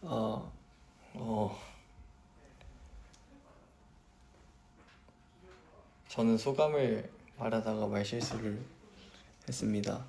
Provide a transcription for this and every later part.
어, 어. 저는 소감을 말하다가 말실수를 했습니다.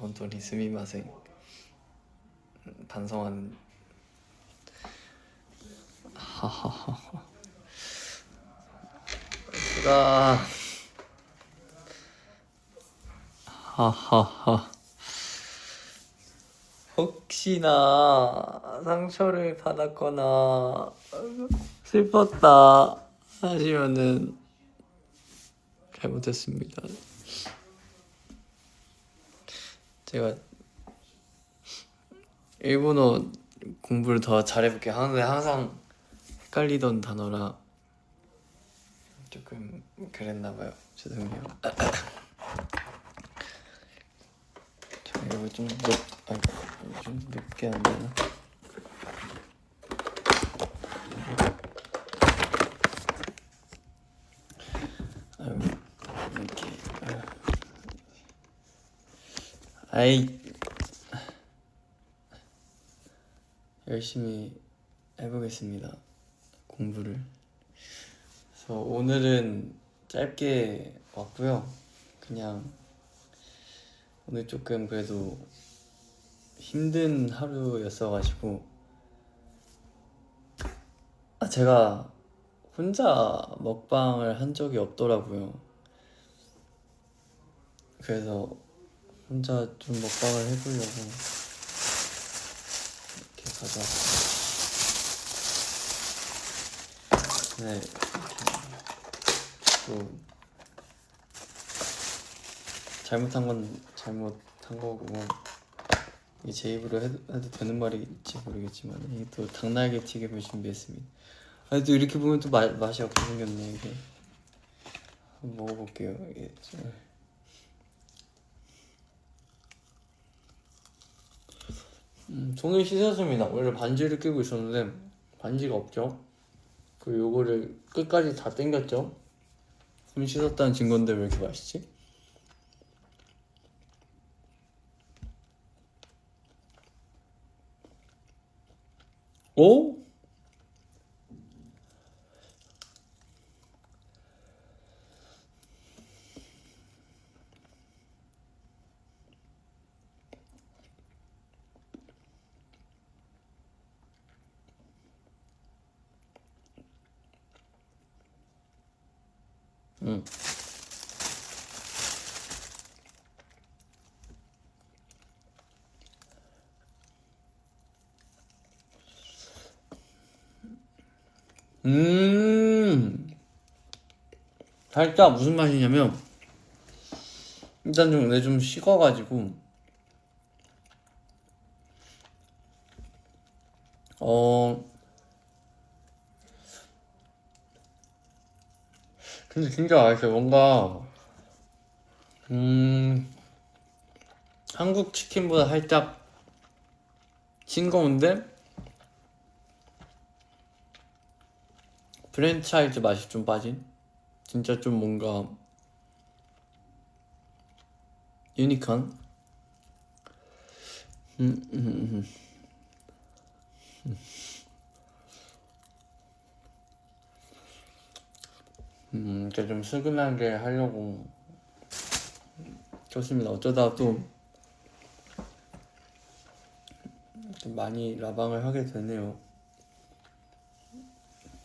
혼돈이 스미마셍. 음, 반성하는. 하하하하. 얘들아. 하하하. 혹시나 상처를 받았거나 슬펐다 하시면은 잘못했습니다. 제가 일본어 공부를 더 잘해볼게요. 하는데 항상 헷갈리던 단어라 조금 그랬나 봐요. 죄송해요. 저 이거 좀 높, 아니, 좀 높게 안 되나? 아유, 이렇게. 아이 열심히 해보겠습니다. 공부를. 그래서 오늘은 짧게 왔고요. 그냥 오늘 조금 그래도 힘든 하루였어가지고 아 제가 혼자 먹방을 한 적이 없더라고요. 그래서 혼자 좀 먹방을 해보려고 이렇게 가져왔어요. 네, 또 잘못한 건 잘못한 거고 이게 제 입으로 해도, 해도 되는 말일지 모르겠지만 또 닭날개 튀김을 준비했습니다. 아니 또 이렇게 보면 또 마, 맛이 없게 생겼네 이게. 한번 먹어볼게요. 이게 좀. 음, 손을 씻었습니다. 원래 반지를 끼고 있었는데 반지가 없죠. 그 요거를 끝까지 다 당겼죠. 손 씻었다는 증거인데 왜 이렇게 맛있지? 오? 응. 음. 살짝 무슨 맛이냐면 일단 좀 근데 좀 식어가지고 어 근데 진짜 맛있어요. 뭔가 음 한국 치킨보다 살짝 싱거운데 프랜차이즈 맛이 좀 빠진? 진짜 좀 뭔가 유니크한? 음, 음, 음, 음. 음, 이렇게 좀 스근하게 하려고 좋습니다. 어쩌다 또좀 많이 라방을 하게 되네요.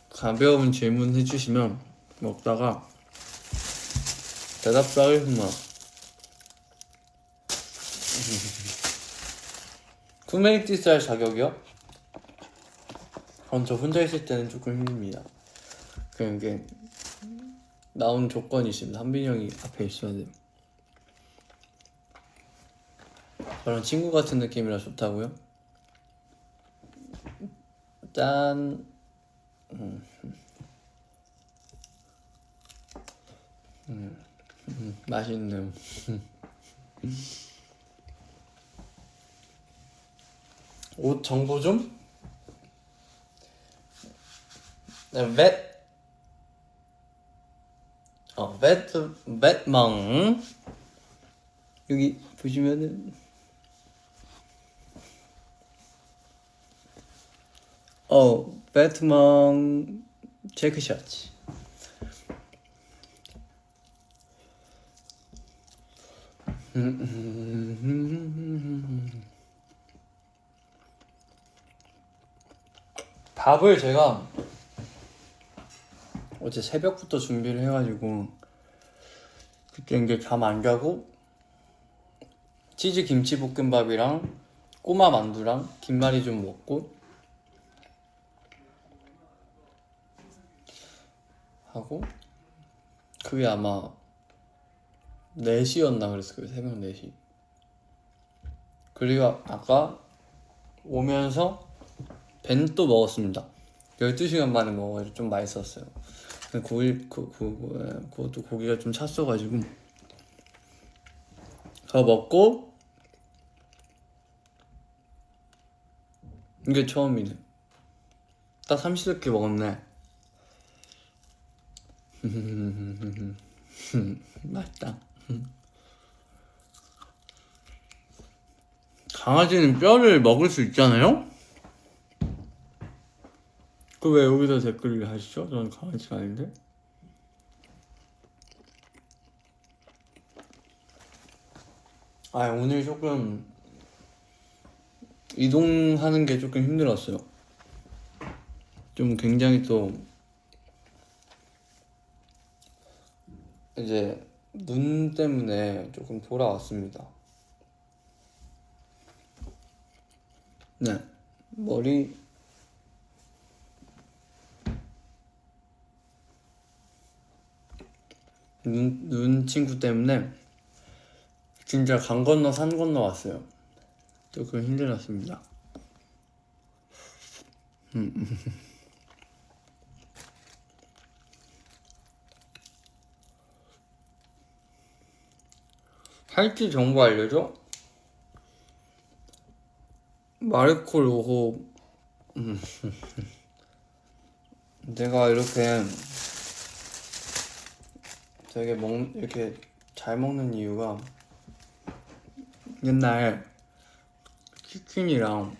가벼운 질문 해주시면 먹다가 대답도 하겠습니다. 쿠메이티스 할 자격이요? 그건 저 혼자 있을 때는 조금 힘듭니다. 그냥 이게 나온 조건이 있습니다. 한빈이 형이 앞에 있어야 돼요. 저랑 친구 같은 느낌이라 좋다고요? 짠. 음. 음. 음. 맛있네요. 옷 정보 좀? 네, 벳. 어, 베트, 베트망. 여기 보시면은. 어, 베트망 체크셔츠. 밥을 제가 어제 새벽부터 준비를 해가지고 그때 이제 잠 안 자고 치즈 김치 볶음밥이랑 꼬마 만두랑 김말이 좀 먹고 하고 그게 아마 4시였나 그랬을 거예요 새벽 4시. 그리고 아까 오면서 벤또 먹었습니다. 12시간 만에 먹어가지고 좀 맛있었어요 고기, 그, 그, 예, 그것도 고기가 좀 찼어가지고. 더 먹고. 이게 처음이네. 딱 삼시세끼 먹었네. 맛있다. 강아지는 뼈를 먹을 수 있잖아요? 그 왜 여기서 댓글을 하시죠? 저는 강아지가 아닌데. 아 오늘 조금 이동하는 게 조금 힘들었어요. 좀 굉장히 또 이제 눈 때문에 조금 돌아왔습니다. 네 머리 눈, 눈 친구 때문에 진짜 강 건너 산 건너 왔어요. 조금 힘들었습니다. 음. 할지 정보 알려줘? 마르코 로호 음. 내가 이렇게 되게 먹 이렇게 잘 먹는 이유가 옛날 치킨이랑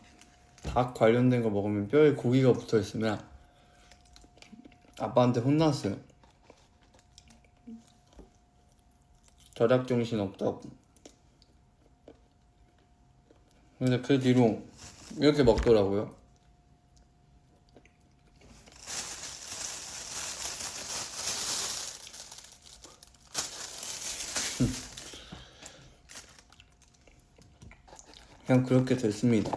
닭 관련된 거 먹으면 뼈에 고기가 붙어 있으면 아빠한테 혼났어요. 절약 정신 없다고. 근데 그 뒤로 이렇게 먹더라고요. 그냥 그렇게 됐습니다.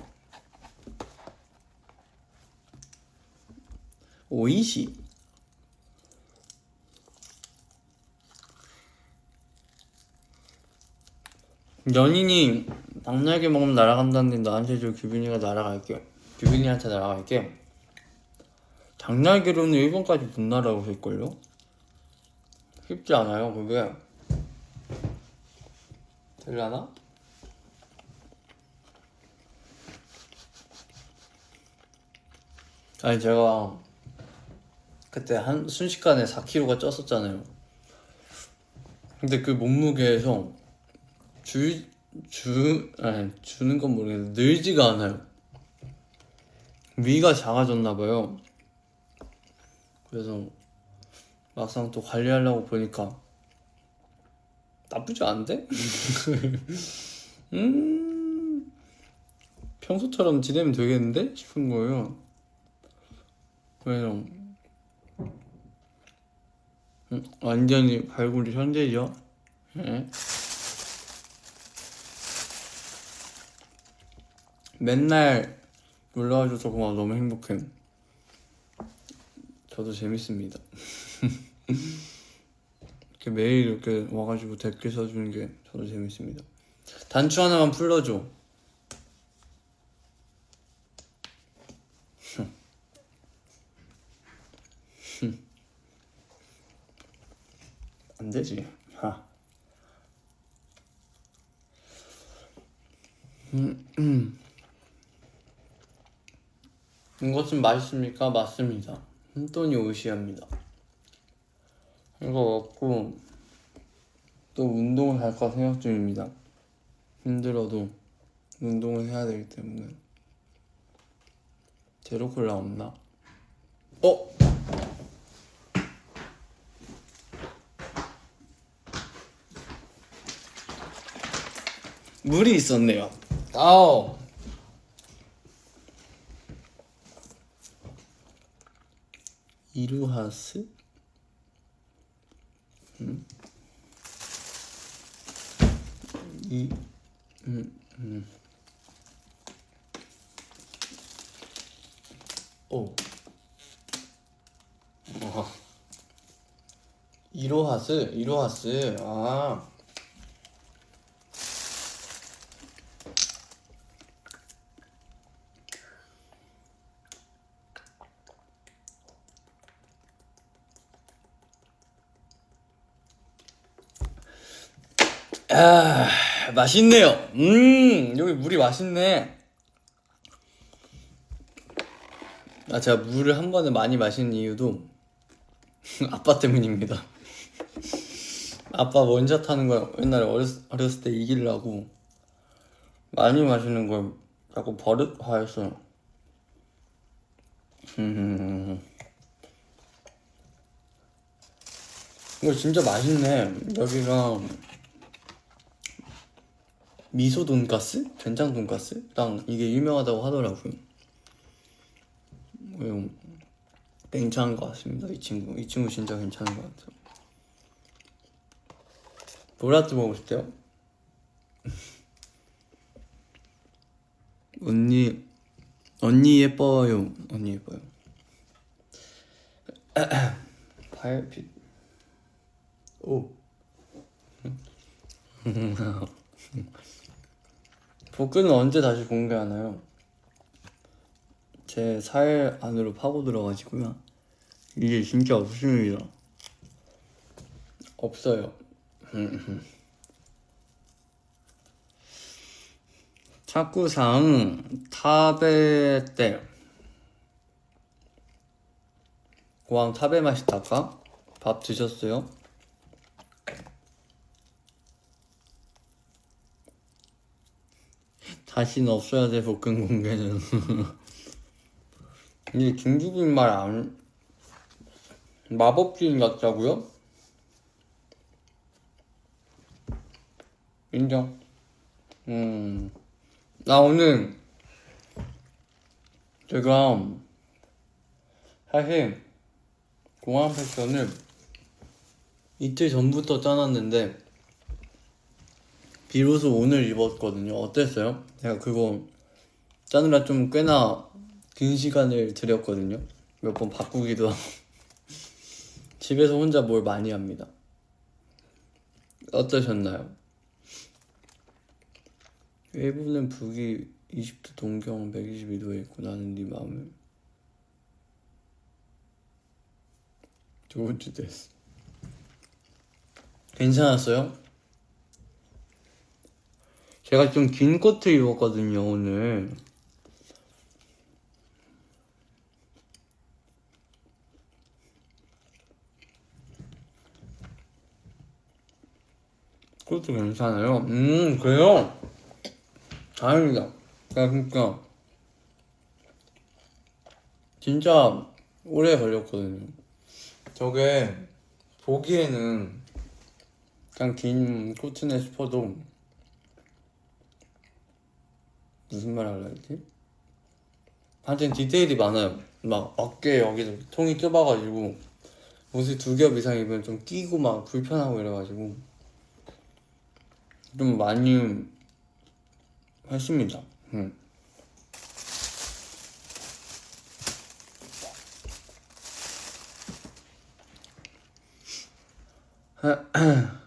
오이시 연인이 당나귀 먹으면 날아간다는데 나한테 줘 규빈이가 날아갈게 규빈이한테 날아갈게 당나귀로는 일본까지 못 날아오실걸요? 쉽지 않아요 그게 되려나? 아니 제가 그때 한 순식간에 4kg가 쪘었잖아요. 근데 그 몸무게에서 주, 주, 아니, 주는 건 모르겠는데 늘지가 않아요. 위가 작아졌나 봐요. 그래서 막상 또 관리하려고 보니까 나쁘지 않은데? 음, 평소처럼 지내면 되겠는데? 싶은 거예요. 그래서 음, 완전히 발굴이 현재죠. 예. 맨날 놀러와줘서 고마워 너무 행복해. 저도 재밌습니다. 이렇게 매일 이렇게 와가지고 댓글 써주는 게 저도 재밌습니다. 단추 하나만 풀러줘. 안 되지. 하. 음, 음. 이것은 맛있습니까? 맞습니다. 혼돈이 오시합니다. 이거 먹고 또 운동을 할까 생각 중입니다. 힘들어도 운동을 해야 되기 때문에 제로 콜라 없나? 어? 물이 있었네요. 아우. 이루하스? 음. 이, 음, 음. 오. 어. 이로하스, 이로하스. 아. 아, 맛있네요. 음, 여기 물이 맛있네. 아, 제가 물을 한 번에 많이 마시는 이유도 아빠 때문입니다. 아빠 원샷 하는 걸 옛날에 어렸, 어렸을 때 이기려고 많이 마시는 걸 자꾸 버릇화했어요. 음, 이거 진짜 맛있네. 여기가 미소 돈가스? 된장 돈가스랑 이게 유명하다고 하더라고요. 음, 괜찮은 것 같습니다. 이 친구, 이 친구 진짜 괜찮은 것 같아요. 보라트 먹고 싶대요? 언니, 언니 예뻐요. 언니 예뻐요. 발빛. 오. 복근은 언제 다시 공개하나요? 제 살 안으로 파고 들어가지고요. 이게 진짜 없습니다. 없어요. 자꾸상 타베 때 고항 타베 맛있다까? 밥 드셨어요? 자신 없어야 돼 복근 공개는. 이게 김주빈 말안 마법주의 같다고요? 인정. 음나 오늘 제가 사실 공항 패션을 이틀 전부터 짜놨는데 비로소 오늘 입었거든요. 어땠어요? 제가 그거 짜느라 좀 꽤나 긴 시간을 들였거든요. 몇 번 바꾸기도 하고. 집에서 혼자 뭘 많이 합니다. 어떠셨나요? 일부는 북이 20도 동경 122도에 있고 나는 네 마음을 좋은 주 됐어. 괜찮았어요? 제가 좀 긴 코트 입었거든요, 오늘. 코트 괜찮아요? 음, 그래요? 다행이다. 그니까, 진짜 오래 걸렸거든요. 저게, 보기에는 그냥 긴 코트네 싶어도 무슨 말 하려 했지? 하여튼 디테일이 많아요. 막 어깨 여기도 통이 좁아가지고 옷을 두겹 이상 입으면 좀 끼고 막 불편하고 이래가지고 좀 많이 했습니다. 응.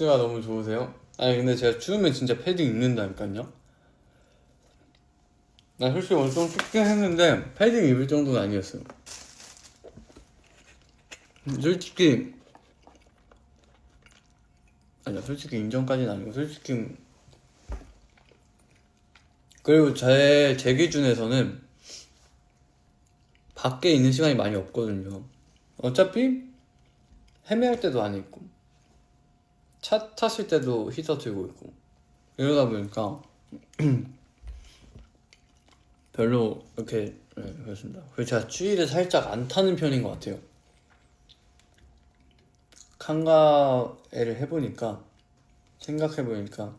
코트가 너무 좋으세요? 아니 근데 제가 추우면 진짜 패딩 입는다니까요 나 솔직히 오늘 좀 춥긴 했는데 패딩 입을 정도는 아니었어요 솔직히 아니야 솔직히 인정까지는 아니고 솔직히 그리고 제, 제 기준에서는 밖에 있는 시간이 많이 없거든요. 어차피 헤매할 때도 안 있고 차 탔을 때도 히터 틀고 있고 이러다 보니까 별로 이렇게 네, 그렇습니다. 그래서 제가 추위를 살짝 안 타는 편인 것 같아요. 칸가에를 해보니까 생각해보니까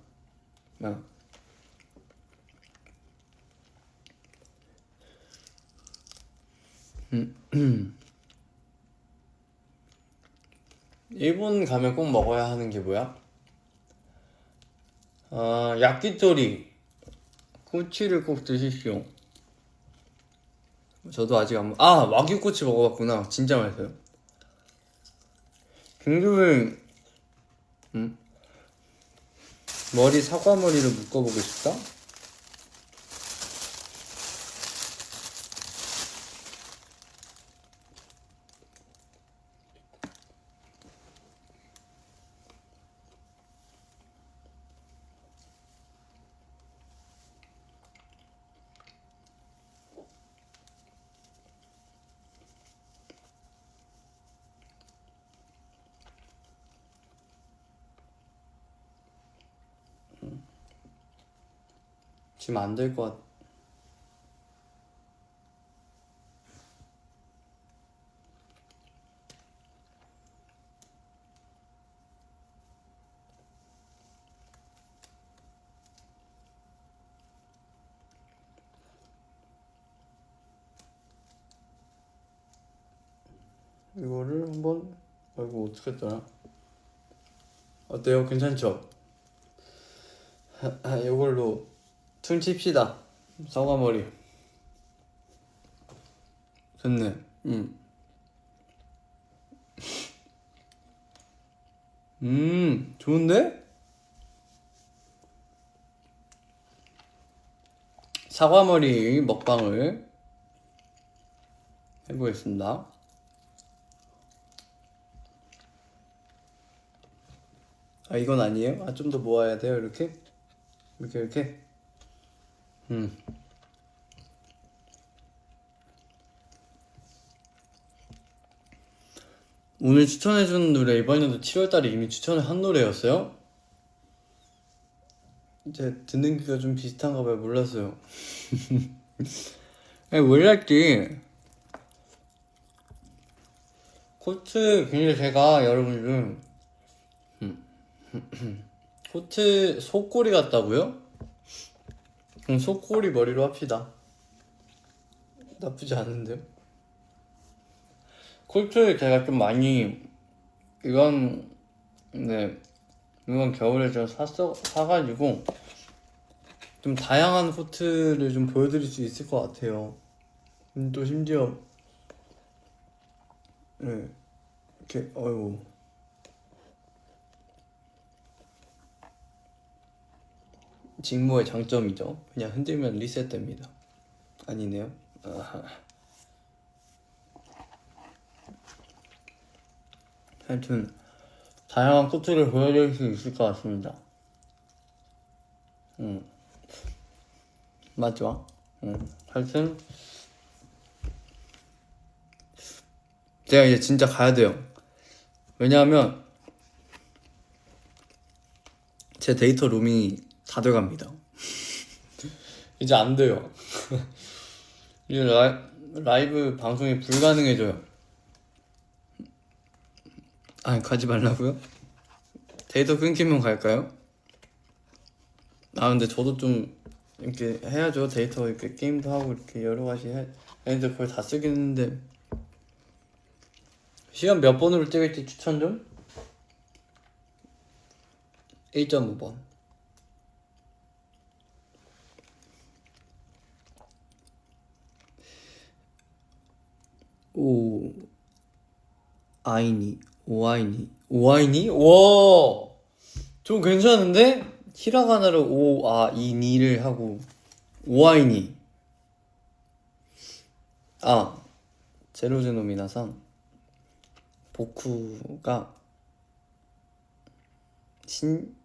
그냥 일본 가면 꼭 먹어야 하는 게 뭐야? 아, 야끼토리 꼬치를 꼭 드십시오. 저도 아직 안 먹... 아 와규 꼬치 먹어봤구나. 진짜 맛있어요. 김규빈 음? 머리 사과 머리를 묶어보고 싶다? 지금 안 될 것 같... 이거를 한번 아이고 어떻게 했더라 어때요 괜찮죠? 아, 이걸로 퉁칩시다 사과머리 좋네 음. 음 좋은데? 사과머리 먹방을 해보겠습니다 아 이건 아니에요? 아 좀 더 모아야 돼요 이렇게? 이렇게 이렇게? 음. 오늘 추천해준 노래 이번 연도 7월달에 이미 추천을 한 노래였어요? 이제 듣는 귀가 좀 비슷한가 봐요 몰랐어요 아니 몰랐지 코트 근데 제가 여러분 들 코트 속꼬리 같다고요? 그럼 속꼬리 머리로 합시다. 나쁘지 않은데요? 콜트 제가 좀 많이 이건 네 이건 겨울에 좀 샀어 사가지고 좀 다양한 코트를 좀 보여드릴 수 있을 것 같아요. 음, 또 심지어 네 이렇게 어유 직모의 장점이죠. 그냥 흔들면 리셋됩니다. 아니네요. 아하. 하여튼 다양한 코트를 보여드릴 수 있을 것 같습니다. 음. 맞죠? 음. 하여튼 제가 이제 진짜 가야 돼요. 왜냐하면 제 데이터 룸이 다 돼갑니다. 이제 안 돼요. 이제 라이, 라이브 방송이 불가능해져요. 아니 가지 말라고요? 데이터 끊기면 갈까요? 아 근데 저도 좀 이렇게 해야죠 데이터 이렇게 게임도 하고 이렇게 여러 가지 해. 근데 그걸 다 쓰긴 했는데 시간 몇 번으로 찍을지 추천 좀? 1.5번 오 아이니 오아이니. 오아이니? 와좀 괜찮은데? 히라가나로 오아이니를 하고. 오아이니. 아 제로제노미나상 보쿠가 신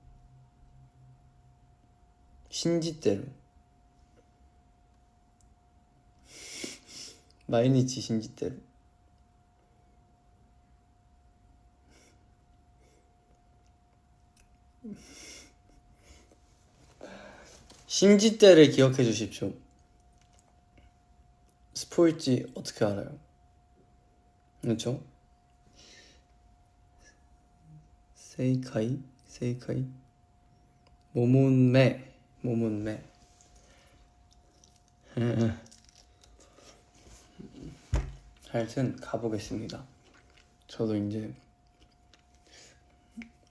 신지대로 신지대를 기억해 주십시오 스포일지 어떻게 알아요? 그렇죠? 세이카이 세이카이 모몬메 모몬메 하여튼 가보겠습니다. 저도 이제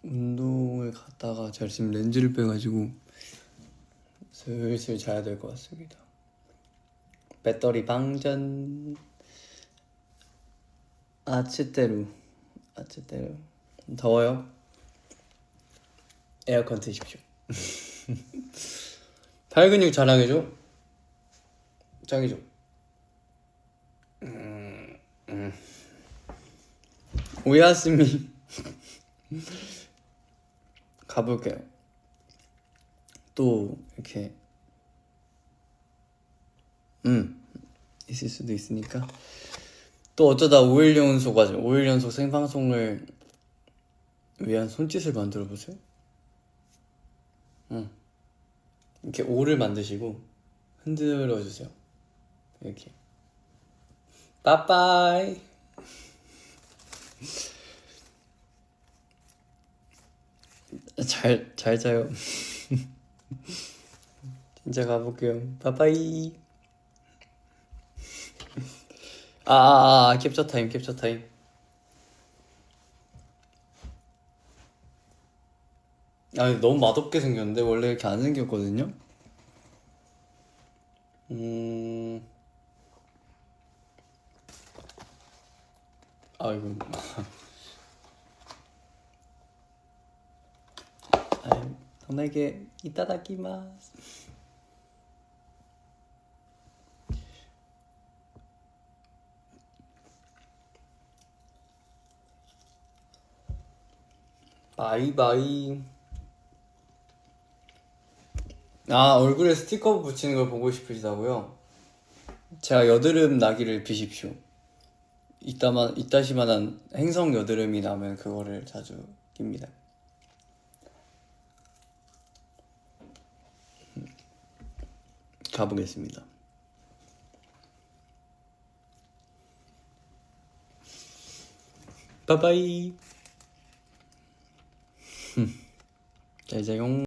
운동을 갔다가 제가 지금 렌즈를 빼가지고 슬슬 자야 될 것 같습니다. 배터리 방전. 아츠테루 아츠테루 더워요? 에어컨 트십시오. 발 근육 자랑해줘. 짱이죠. 음, 음. 오야스미. 가볼게요. 또 이렇게. 음 있을 수도 있으니까. 또 어쩌다 5일 연속 하죠 5일 연속 생방송을 위한 손짓을 만들어 보세요. 응 이렇게 오를 만드시고 흔들어 주세요. 이렇게. 빠빠이 잘, 잘 자요. 진짜 가볼게요. 빠빠이. 아, 아, 아 캡처 타임 캡처 타임. 아 너무 맛없게 생겼는데 원래 이렇게 안 생겼거든요? 음 아이고. 아이 당나게 이따다키마스 바이바이. 아 얼굴에 스티커 붙이는 걸 보고 싶으시다고요? 제가 여드름 나기를 비십시오 이따만 이따시만한 행성 여드름이 나면 그거를 자주 낍니다. 가보겠습니다. 빠바이. 잘 자용